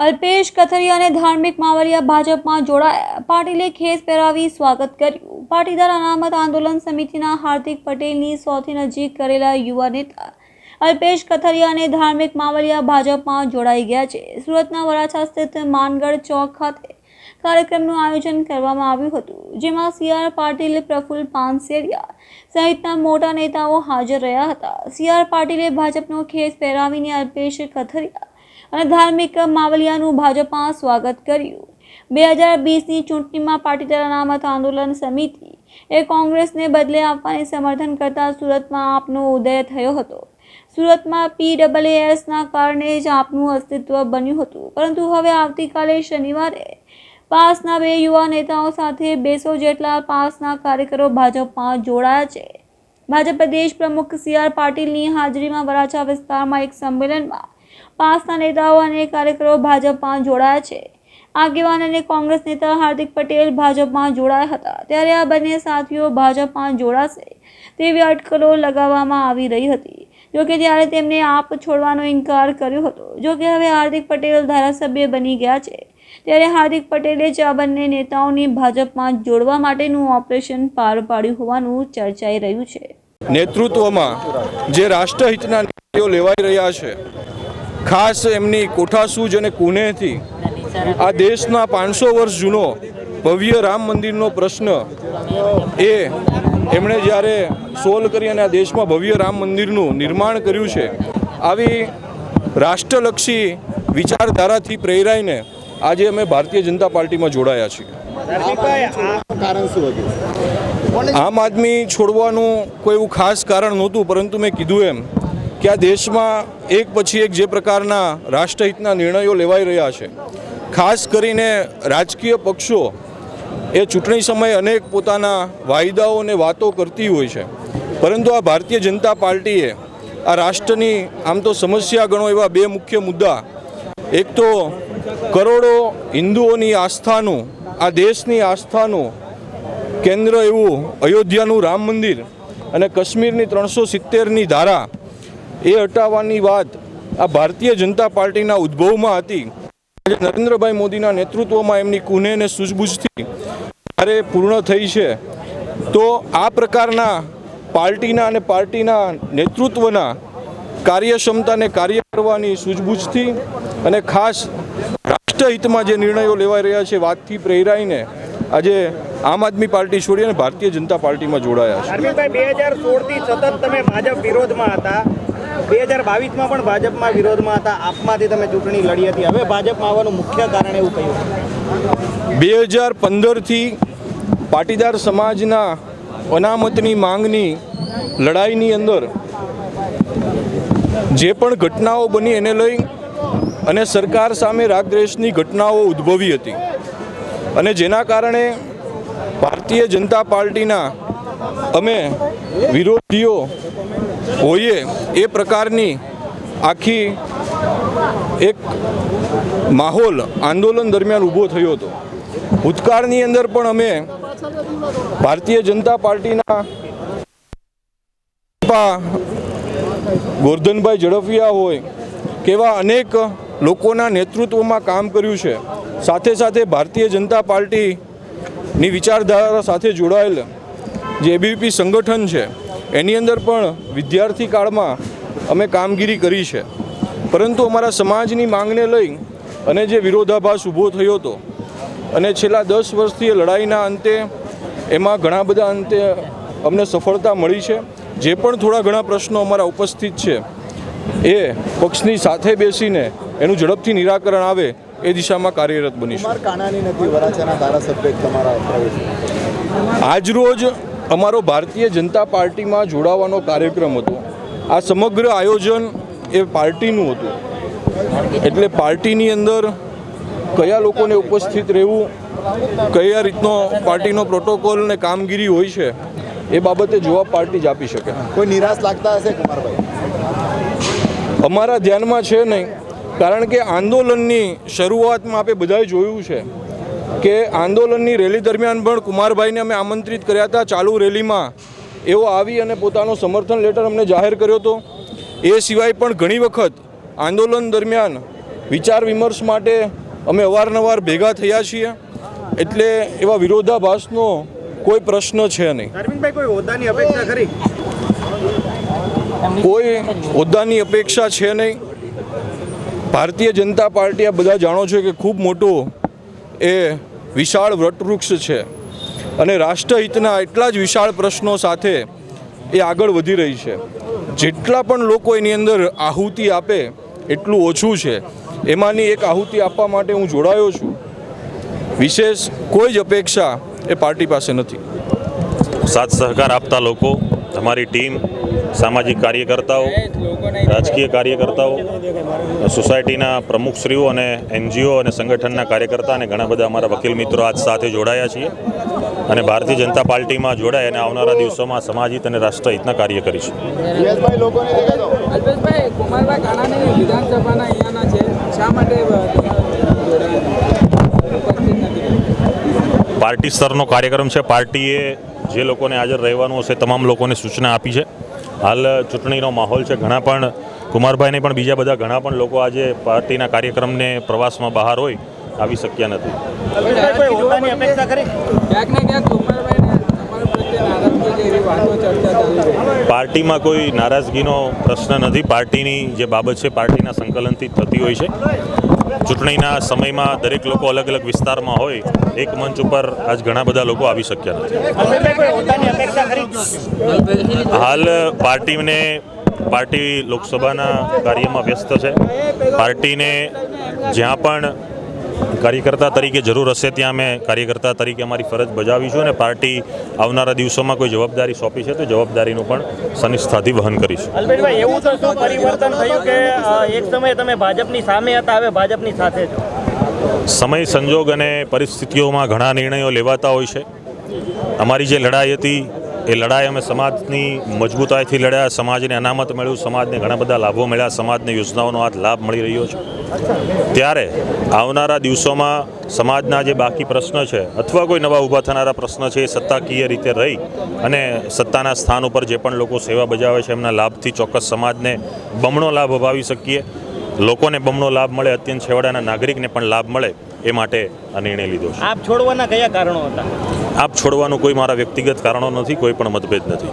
અલ્પેશ કથરિયા અને ધાર્મિક માવરિયા ભાજપમાં જોડાયા પાટીલે ખેસ પહેરાવી સ્વાગત કર્યું. પાટીદાર અનામત આંદોલન સમિતિના હાર્દિક પટેલની સૌથી નજીક કરેલા યુવા નેતા અલ્પેશ કથરિયા અને ધાર્મિક માવરિયા ભાજપમાં જોડાઈ ગયા છે. સુરતના વરાછા સ્થિત માનગઢ ચોક ખાતે કાર્યક્રમનું આયોજન કરવામાં આવ્યું હતું, જેમાં સી આર પાટીલ પ્રફુલ્લ પાનસેરિયા સહિતના મોટા નેતાઓ હાજર રહ્યા હતા. સી આર પાટીલે ભાજપનો ખેસ પહેરાવીને અલ્પેશ કથરિયા અને ધાર્મિક માવલિયાનું ભાજપમાં સ્વાગત કર્યું. બે હજાર વીસની ચૂંટણીમાં પાટીદાર અનામત આંદોલન સમિતિ એ કોંગ્રેસને બદલે આપવાની સમર્થન કરતા સુરતમાં આપનો ઉદય થયો હતો. સુરતમાં પી ડબલ કારણે જ આપનું અસ્તિત્વ બન્યું હતું. પરંતુ હવે આવતીકાલે શનિવારે પાસના બે યુવા નેતાઓ સાથે બેસો જેટલા પાસના કાર્યકરો ભાજપમાં જોડાયા છે. ભાજપ પ્રદેશ પ્રમુખ સી આર પાટીલની હાજરીમાં વરાછા વિસ્તારમાં એક સંમેલનમાં પાસના નેતાઓ અને કાર્યકરો ભાજપમાં જોડાયા છે. આગેવાન અને કોંગ્રેસ નેતા હાર્દિક પટેલ ભાજપમાં જોડાયા હતા. ત્યારે આ બંને સાથીઓ ભાજપમાં જોડાશે તેવી અટકળો લગાવવામાં આવી રહી હતી. જોકે ત્યારે તેમણે આપ છોડવાનો ઇનકાર કર્યો હતો. જોકે હવે હાર્દિક પટેલ ધારાસભ્ય બની ગયા છે. ત્યારે હાર્દિક પટેલે જ આ બંને નેતાઓને ભાજપમાં જોડવા માટેનું ઓપરેશન પાર પાડ્યું હોવાનું ચર્ચાઈ રહ્યું છે. નેતૃત્વમાં જે રાષ્ટ્રહિતના નિર્ણયો લેવાઈ રહ્યા છે ખાસ એમની કોઠાસૂજ અને કુનેહથી આ દેશના પાંચસો વર્ષ જૂનો ભવ્ય રામ મંદિરનો પ્રશ્ન એ એમણે જ્યારે સોલ્વ કરી અને આ દેશમાં ભવ્ય રામ મંદિરનું નિર્માણ કર્યું છે, આવી રાષ્ટ્રલક્ષી વિચારધારાથી પ્રેરાઈને આજે અમે ભારતીય જનતા પાર્ટીમાં જોડાયા છીએ. આમ આદમી છોડવાનું કોઈ એવું ખાસ કારણ નહોતું, પરંતુ મેં કીધું એમ કે આ દેશમાં એક પછી એક જે પ્રકારના રાષ્ટ્રહિતના નિર્ણયો લેવાઈ રહ્યા છે. ખાસ કરીને રાજકીય પક્ષો એ ચૂંટણી સમયે અનેક પોતાના વાયદાઓ અને વાતો કરતી હોય છે. પરંતુ આ ભારતીય જનતા પાર્ટીએ આ રાષ્ટ્રની આમ તો સમસ્યા ગણો એવા બે મુખ્ય મુદ્દા. એક તો કરોડો હિન્દુઓની આસ્થાનું, આ દેશની આસ્થાનું કેન્દ્ર એવું અયોધ્યાનું રામ મંદિર અને કાશ્મીરની ત્રણસો સિત્તેરની ધારા એ હટાવવાની વાત આ ભારતીય જનતા પાર્ટીના ઉદ્ભવમાં હતી. આજે નરેન્દ્રભાઈ મોદીના નેતૃત્વમાં એમની કુને અને સૂઝબૂઝથી જ્યારે પૂર્ણ થઈ છે, તો આ પ્રકારના પાર્ટીના અને પાર્ટીના નેતૃત્વના કાર્યક્ષમતાને કાર્ય કરવાની સૂઝબૂઝથી અને ખાસ રાષ્ટ્રહિતમાં જે નિર્ણયો લેવાઈ રહ્યા છે, વાતથી પ્રેરાઈને આજે આમ આદમી પાર્ટી છોડી અને ભારતીય જનતા પાર્ટીમાં જોડાયા છે. બે હજાર સોળથી સતત તમે ભાજપ વિરોધમાં હતા. બે હજાર બાવીસમાં પણ ભાજપમાં વિરોધમાં હતા. આપમાંથી તમે ચૂંટણી લડી હતી. હવે ભાજપમાં આવવાનું મુખ્ય કારણ એવું કહ્યું. બે હજાર પંદરથી પાટીદાર સમાજના અનામતની માંગની લડાઈની અંદર જે પણ ઘટનાઓ બની એને લઈ અને સરકાર સામે રાગદ્વેષની ઘટનાઓ ઉદ્ભવી હતી. અને જેના કારણે ભારતીય જનતા પાર્ટીના અમે વિરોધીઓ હોઈએ એ પ્રકારની આખી એક માહોલ આંદોલન દરમિયાન ઊભો થયો હતો. ભૂતકાળની અંદર પણ અમે ભારતીય જનતા પાર્ટીના ગોરધનભાઈ ઝડફિયા હોય કેવા અનેક લોકોના નેતૃત્વમાં કામ કર્યું છે. સાથે સાથે ભારતીય જનતા પાર્ટીની વિચારધારા સાથે જોડાયેલ જે એબીવીપી સંગઠન છે એની અંદર પણ વિદ્યાર્થી કાળમાં અમે કામગીરી કરી છે. પરંતુ અમારા સમાજની માંગને લઈ અને જે વિરોધાભાસ ઊભો થયો હતો અને છેલ્લા દસ વર્ષથી એ લડાઈના અંતે એમાં ઘણા બધા અંતે અમને સફળતા મળી છે. જે પણ થોડા ઘણા પ્રશ્નો અમારા ઉપસ્થિત છે એ પક્ષની સાથે બેસીને એનું ઝડપથી નિરાકરણ આવે એ દિશામાં કાર્યરત બની કુમાર આજ નથી અમારો ભારતીય જનતા પાર્ટીમાં જોડાવાનો કાર્યક્રમ હતો. આ સમગ્ર આયોજન એ પાર્ટીનું હતું. એટલે પાર્ટીની અંદર કયા લોકોને ઉપસ્થિત રહેવું કયા રીતનો પાર્ટીનો પ્રોટોકોલ ને કામગીરી હોય છે એ બાબતે જવાબ પાર્ટી જ આપી શકે. કોઈ નિરાશ લાગતા હશે કુમારભાઈ? અમારા ધ્યાનમાં છે નહીં કારણ કે આંદોલનની શરૂઆતમાં આપણે બધાએ જોયું છે કે આંદોલનની રેલી દરમિયાન પણ કુમારભાઈને અમે આમંત્રિત કર્યા હતા ચાલુ રેલીમાં. એઓ આવી અને પોતાનો સમર્થન લેટર અમને જાહેર કર્યો હતો. એ સિવાય પણ ઘણી વખત આંદોલન દરમિયાન વિચાર વિમર્શ માટે અમે અવારનવાર ભેગા થયા છીએ. એટલે એવા વિરોધાભાસનો કોઈ પ્રશ્ન છે નહીં. કોઈ હોદ્દાની અપેક્ષા ખરી? કોઈ હોદ્દાની અપેક્ષા છે નહીં. ભારતીય જનતા પાર્ટી આ બધા જાણો છો કે ખૂબ મોટું એ વિશાળ વટવૃક્ષ છે. અને રાષ્ટ્રહિતના એટલા જ વિશાળ પ્રશ્નો સાથે એ આગળ વધી રહી છે. જેટલા પણ લોકો એની અંદર આહુતિ આપે, એટલું ઓછું છે. એમાંની એક આહુતિ આપવા માટે હું જોડાયો છું. વિશેષ કોઈ જ અપેક્ષા એ પાર્ટી પાસે નથી. સાથ સહકાર આપતા લોકો, તમારી ટીમ સામાજિક કાર્યકર્તાઓ રાજકીય કાર્યકર્તાઓ સોસાયટીના પ્રમુખશ્રીઓ અને એનજીઓ અને સંગઠનના કાર્યકર્તા અને ઘણા બધા અમારા વકીલ મિત્રો આજ સાથે જોડાયા છીએ અને ભારતીય જનતા પાર્ટીમાં જોડાય અને આવનારા દિવસોમાં સમાજહિત અને રાષ્ટ્રહિતના કાર્ય કરીશું પાર્ટી સ્તરનો કાર્યક્રમ છે. પાર્ટીએ જે લોકોને હાજર રહેવાનું હશે તમામ લોકોને સૂચના આપી છે. હાલ ચૂંટણીનો માહોલ છે. ઘણા પણ કુમારભાઈને પણ બીજા બધા ઘણા પણ લોકો આજે પાર્ટીના કાર્યક્રમને પ્રવાસમાં બહાર હોય આવી શક્યા નથી. પાર્ટીમાં કોઈ નારાજગીનો પ્રશ્ન નથી. પાર્ટીની જે બાબત છે, પાર્ટીના સંકલનથી થતી હોય છે. ચૂંટણીના સમયમાં દરેક લોકો અલગ અલગ વિસ્તારમાં હોય, એક મંચ ઉપર આજ ઘણા બધા લોકો આવી શક્યા નથી. હાલ પાર્ટીને, પાર્ટી લોકસભાના કાર્યમાં વ્યસ્ત છે. પાર્ટીને જ્યાં પણ કાર્યકર્તા તરીકે જરૂર હશે ત્યાં અમે કાર્યકર્તા તરીકે અમારી ફરજ બજાવીશું અને પાર્ટી આવનારા દિવસોમાં કોઈ જવાબદારી સોંપી છે તો જવાબદારીનું પણ સનિષ્ઠાથી વહન કરીશું. અલ્પેશભાઈ એવું તો શું પરિવર્તન થયું કે એક સમયે તમે ભાજપની સામે હતા હવે ભાજપની સાથે છો? સમય સંજોગ અને પરિસ્થિતિઓમાં ઘણા નિર્ણયો લેવાતા હોય છે. અમારી જે લડાઈ હતી એ લડાઈ અમે સમાજની મજબૂતાઈથી લડ્યા, સમાજને અનામત મળ્યું, સમાજને ઘણા બધા લાભો મળ્યા, સમાજને યોજનાઓનો આજ લાભ મળી રહ્યો છે. ત્યારે આવનારા દિવસોમાં સમાજના જે બાકી પ્રશ્ન છે, અથવા કોઈ નવા ઊભા થનારા પ્રશ્ન છે, એ સત્તાકીય રીતે રહી અને સત્તાના સ્થાન ઉપર જે પણ લોકો સેવા બજાવે છે, એમના લાભથી ચોક્કસ સમાજને બમણો લાભ અપાવી શકીએ. લોકોને બમણો લાભ મળે, અત્યંત છેવાડાના નાગરિકને પણ લાભ મળે, એ માટે આ નિર્ણય લીધો છે. આપ છોડવાના કયા કારણો હતા? આપ છોડવાનું કોઈ મારા વ્યક્તિગત કારણો નથી કોઈ પણ મતભેદ નથી.